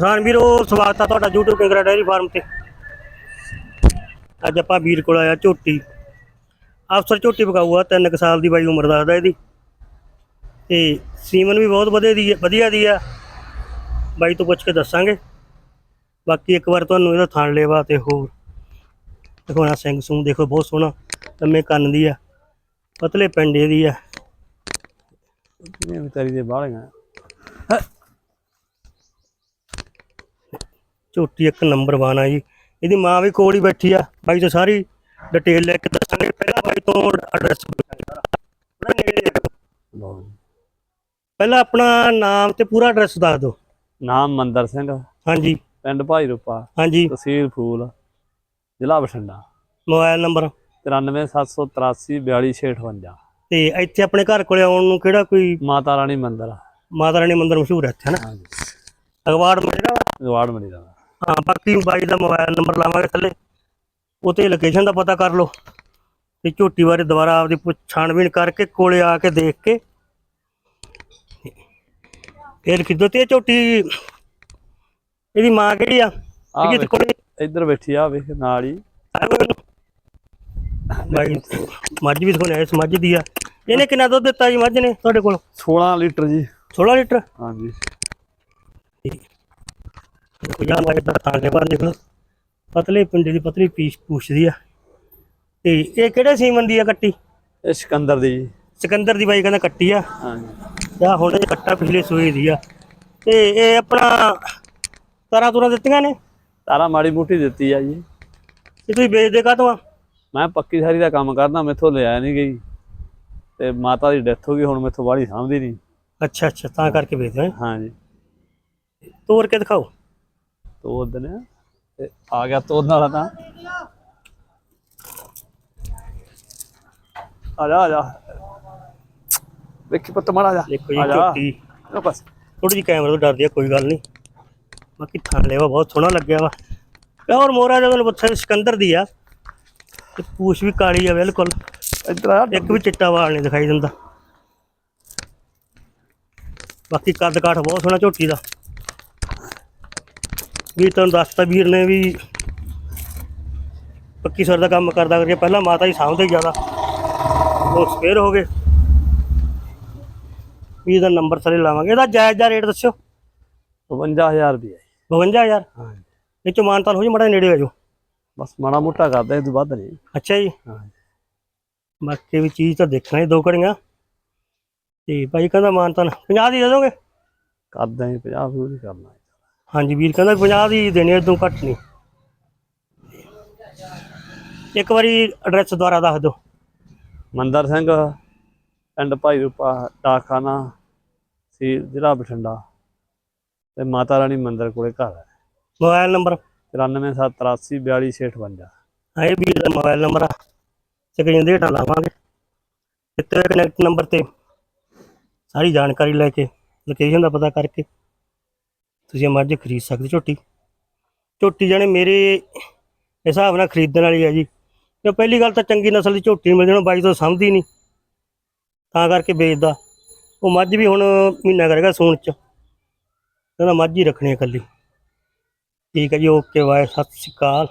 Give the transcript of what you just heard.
ਕਿਸਾਨ ਵੀਰੋ, ਸਵਾਗਤ ਆ ਤੁਹਾਡਾ YouTube ਕਿੰਗਰਾ ਡੈਰੀ ਫਾਰਮ ਤੇ। ਅੱਜ ਆਪਾਂ ਵੀਰ ਕੋਲ ਆਇਆ ਝੋਟੀ। ਅਫਸਰ ਝੋਟੀ ਪਕਾਊਆ ਤਿੰਨ ਕੁ ਸਾਲ ਦੀ ਬਾਈ ਉਮਰ ਦੱਸਦਾ ਇਹਦੀ। ਤੇ ਸੀਮਨ ਵੀ ਬਹੁਤ ਵਧੀਆ ਦੀ ਵਧੀਆ ਦੀ ਆ ਬਾਈ ਤੋਂ ਪੁੱਛ ਕੇ ਦੱਸਾਂਗੇ। ਬਾਕੀ ਇੱਕ ਵਾਰ ਤੁਹਾਨੂੰ ਇਹਦਾ ਥਾਣ ਲੇਵਾ ਤੇ ਹੋਰ। ਦਿਖਾਉਣਾ ਨਾ ਸਿੰਘ ਸੂੰ ਦੇਖੋ ਬਹੁਤ ਸੋਹਣਾ, ਲੰਮੇ ਕੰਨ ਦੀ ਆ ਪਤਲੇ ਪਿੰਡੇ ਦੀ ਆ ਇਹ ਵਿਚਾਰੀ ਦੇ ਬਾਹਲੀਆਂ ਝੋਟੀ ਇੱਕ ਨੰਬਰ 1 ਆ ਜੀ। ਇਹਦੀ ਮਾਂ ਵੀ ਕੋਲ ਹੀ ਬੈਠੀ ਆ। ਬਾਈ ਤੋਂ ਸਾਰੀ ਡਿਟੇਲ ਲੈ ਕੇ ਦੱਸਾਂਗੇ। ਪਹਿਲਾਂ ਬਾਈ ਤੋਂ ਐਡਰੈਸ। ਪਹਿਲਾਂ ਆਪਣਾ ਨਾਮ ਤੇ ਪੂਰਾ ਐਡਰੈਸ ਦੱਸ ਦਿਓ। ਨਾਮ ਮੰਦਰ ਸਿੰਘ। ਹਾਂਜੀ। ਪਿੰਡ ਭਾਈ ਰੂਪਾ। ਹਾਂਜੀ। ਤਹਿਸੀਲ ਫੂਲ। ਜ਼ਿਲ੍ਹਾ ਬਠਿੰਡਾ। ਮੋਬਾਈਲ ਨੰਬਰ 93783 42658 ਤੇ ਇੱਥੇ ਆਪਣੇ ਘਰ ਕੋਲੇ ਆਉਣ ਨੂੰ ਕਿਹੜਾ ਕੋਈ ਮਾਤਾ ਰਾਣੀ ਮੰਦਰ ਮਾਤਾ ਰਾਣੀ ਮੰਦਿਰ ਮਸ਼ਹੂਰ ਹੈ ਇੱਥੇ ਨਾ? ਹਾਂਜੀ। ਅਗਵਾੜ ਮਿਲੇਗਾ ਗਵਾੜ ਮੜੀ ਦਾ ਹਾਂ ਬਾਕੀ ਬਾਈ ਦਾ ਮੋਬਾਈਲ ਨੰਬਰ ਲਾਵਾਂਗੇ ਥੱਲੇ। ਉਤੇ ਲੋਕੇਸ਼ਨ ਦਾ ਪਤਾ ਕਰ ਲਓ। ਤੇ ਝੋਟੀ ਬਾਰੇ ਦੁਬਾਰਾ ਆਪਦੀ ਛਾਣਬੀਣ ਕਰਕੇ ਕੋਲੇ ਆ ਕੇ ਦੇਖ ਕੇ। ਫਿਰ ਕਿਦੋਂ ਤੇ ਝੋਟੀ ਇਹਦੀ ਮਾਂ ਕਿਹੜੀ ਆ? ਕੋਲੇ ਇੱਧਰ ਬੈਠੀ ਆ ਵੇਖ ਨਾਲ ਹੀ। ਬਾਈ ਮੱਝ ਵੀ ਦਿਖਾਉਣੇ ਇਸ ਮੱਝ ਦੀ ਆ। ਇਹਨੇ ਕਿੰਨਾ ਦੁੱਧ ਦਿੱਤਾ ਜੀ ਮੱਝ ਨੇ ਤੁਹਾਡੇ ਕੋਲ? 16 ਲੀਟਰ ਜੀ। 16 ਲੀਟਰ? ਹਾਂਜੀ। ਪੰਜਾਹ ਮੱਝ ਦਾ ਤਾਂ ਦੇ ਬਾਹਰ ਦੇਖ ਲਓ ਪਤਲੇ ਪਿੰਡੇ ਦੀ ਪਤਲੀ ਪੀਸ ਪੂਛਦੀ ਆ। ਤੇ ਇਹ ਕਿਹੜੇ ਸੀਮਨ ਦੀ ਆ ਕੱਟੀ? ਇਹ ਸਿਕੰਦਰ ਦੀ ਜੀ। ਸਿਕੰਦਰ ਦੀ ਬਾਈ ਕਹਿੰਦਾ ਕੱਟੀ ਆ। ਹਾਂਜੀ। ਆ ਹੁਣ ਇਹ ਕੱਟਾ ਪਿਛਲੇ ਸੂਏ ਦੀ ਆ। ਤੇ ਇਹ ਆਪਣਾ ਤਾਰਾਂ ਤੁਰਾਂ ਦਿੱਤੀਆਂ ਨੇ? ਤਾਰਾ ਮਾੜੀ ਮੋਟੀ ਦਿੱਤੀ ਆ ਜੀ। ਤੇ ਤੁਸੀਂ ਵੇਚਦੇ ਕਾਹਤੋਂ ਆ? ਮੈਂ ਪੱਕੀ ਸਾਰੀ ਦਾ ਕੰਮ ਕਰਦਾ ਮੈਥੋਂ ਲਿਆ ਨਹੀਂ ਗਈ। ਤੇ ਮਾਤਾ ਦੀ ਡੈਥ ਹੋ ਗਈ ਹੁਣ ਮੈਥੋਂ ਬਾਹਲੀ ਸਾਂਭਦੀ ਨਹੀਂ। ਅੱਛਾ ਅੱਛਾ ਤਾਂ ਕਰਕੇ ਵੇਚਦੇ ਹੋ। ਹਾਂਜੀ। ਤੋੜ ਕੇ ਦਿਖਾਓ? ਆ ਤੇ ਆ ਗਿਆ ਤੋੜਨ ਵਾਲਾ ਤਾਂ। ਆ ਜਾ ਆ ਜਾ। ਵੇਖੀ ਪੁੱਤ ਮਾੜਾ ਜਾ। ਦੇਖੋ ਜੀ ਜਾ। ਝੋਟੀ। ਲਓ ਬਸ। ਥੋੜੀ ਜਿਹੀ ਕੈਮਰੇ ਤੋਂ ਡਰਦੀ ਆ ਕੋਈ ਗੱਲ ਨਹੀਂ। ਬਾਕੀ ਥਾਂ ਲੈਵਾ ਬਹੁਤ ਸੋਹਣਾ ਲੱਗਿਆ ਵਾ। ਹੋਰ ਮੋਰਾ ਜਦੋਂ ਬੱਥਾ ਸਿਕੰਦਰ ਦੀ ਆ ਤੇ ਪੂਛ ਵੀ ਕਾਲੀ ਆ ਬਿਲਕੁਲ। ਇੱਧਰ ਆ ਇੱਕ ਵੀ ਚਿੱਟਾ ਵਾਲ ਨਹੀਂ ਦਿਖਾਈ ਦਿੰਦਾ। ਬਾਕੀ ਕੱਦ ਕਾਠ ਬਹੁਤ ਸੋਹਣਾ ਝੋਟੀ ਦਾ। ਵੀ ਤੁਹਾਨੂੰ ਦੱਸਤਾ ਵੀਰ ਨੇ ਵੀ ਪੱਕੀ ਸਰ ਦਾ ਕੰਮ ਕਰਦਾ ਕਰਕੇ ਪਹਿਲਾਂ ਮਾਤਾ ਜੀ ਸਾਂਭਦੇ ਜ਼ਿਆਦਾ। ਉਹ ਸਪੇਅਰ ਹੋ ਗਏ। ਵੀ ਇਹਦਾ ਨੰਬਰ ਸਾਰੇ ਲਾਵਾਂਗੇ। ਇਹਦਾ ਜਾਇਜ਼ ਦਾ ਰੇਟ ਦੱਸਿਓ। 52000 ਰੁਪਏ 52000 ਹਾਂਜੀ ਇਹ ਚੋਂ ਮਾਨਤਾਨ ਹੋ ਜੀ ਮੜਾ ਨੇੜੇ ਹੋ ਜਾਓ। ਬਸ ਮਾੜਾ ਮੋਟਾ ਕਰਦਾ ਇਹ ਤੋਂ ਵੱਧ ਨਹੀਂ। ਅੱਛਾ ਜੀ। ਹਾਂਜੀ ਬਾਕੀ ਵੀ ਚੀਜ਼ ਤਾਂ ਦੇਖਣਾ ਹੀ ਦੋ ਘੜੀਆਂ। ਤੇ ਭਾਈ ਕਹਿੰਦਾ ਮਾਨਤਾਨ 50 ਦੀ ਦੇ ਦੋਗੇ? ਕਰਦਾ ਹੀ 50 ਵੀ ਨਹੀਂ ਕਰਨਾ ਹਾਂਜੀ ਵੀਰ ਕਹਿੰਦਾ 50 ਦੀ ਦੇਣੀ ਇਦੋਂ ਘੱਟ ਨਹੀਂ। ਇੱਕ ਵਾਰੀ ਐਡਰੈਸ ਦੁਬਾਰਾ ਦੱਸ ਦਿਓ। ਮੰਦਰ ਸਿੰਘ ਪਿੰਡ ਭਾਈ ਰੂਪਾ ਡਾਕਖਾਨਾ ਸੀ ਜ਼ਿਲ੍ਹਾ ਬਠਿੰਡਾ। ਤੇ ਮਾਤਾ ਰਾਣੀ ਮੰਦਰ ਕੋਲੇ ਘਰ ਹੈ। Mobile number? 93783 42658 ਹਾਂ ਇਹ ਵੀਰ ਦਾ ਮੋਬਾਈਲ ਨੰਬਰ ਆ। ਸਕਰੀਨ ਦੇ ਹੇਠਾਂ ਲਾਵਾਂਗੇ। ਇੱਥੇ ਕਨੈਕਟ ਨੰਬਰ ਤੇ ਸਾਰੀ ਜਾਣਕਾਰੀ ਲੈ ਕੇ ਲੋਕੇਸ਼ਨ ਦਾ ਪਤਾ ਕਰਕੇ। ਤੁਸੀਂ ਇਹ ਮੱਝ ਖਰੀਦ ਸਕਦੇ ਝੋਟੀ। ਝੋਟੀ ਜਾਣੇ ਮੇਰੇ ਹਿਸਾਬ ਨਾਲ ਖਰੀਦਣ ਵਾਲੀ ਹੈ ਜੀ। ਤੇ ਪਹਿਲੀ ਗੱਲ ਤਾਂ ਚੰਗੀ ਨਸਲ ਦੀ ਝੋਟੀ ਮਿਲ ਜਾਣਾ ਬਾਈ ਤੋਂ ਸਮਝਦੀ ਨਹੀਂ। ਤਾਂ ਕਰਕੇ ਵੇਚਦਾ। ਉਹ ਮੱਝ ਵੀ ਹੁਣ ਮਹੀਨਾ ਕਰੇਗਾ ਸੂਣ ਚ। ਕਹਿੰਦਾ ਮੱਝ ਹੀ ਰੱਖਣੀ ਹੈ ਇਕੱਲੀ। ਠੀਕ ਹੈ ਜੀ, ਓਕੇ ਬਾਏ ਸਤਿ ਸ਼੍ਰੀ ਅਕਾਲ।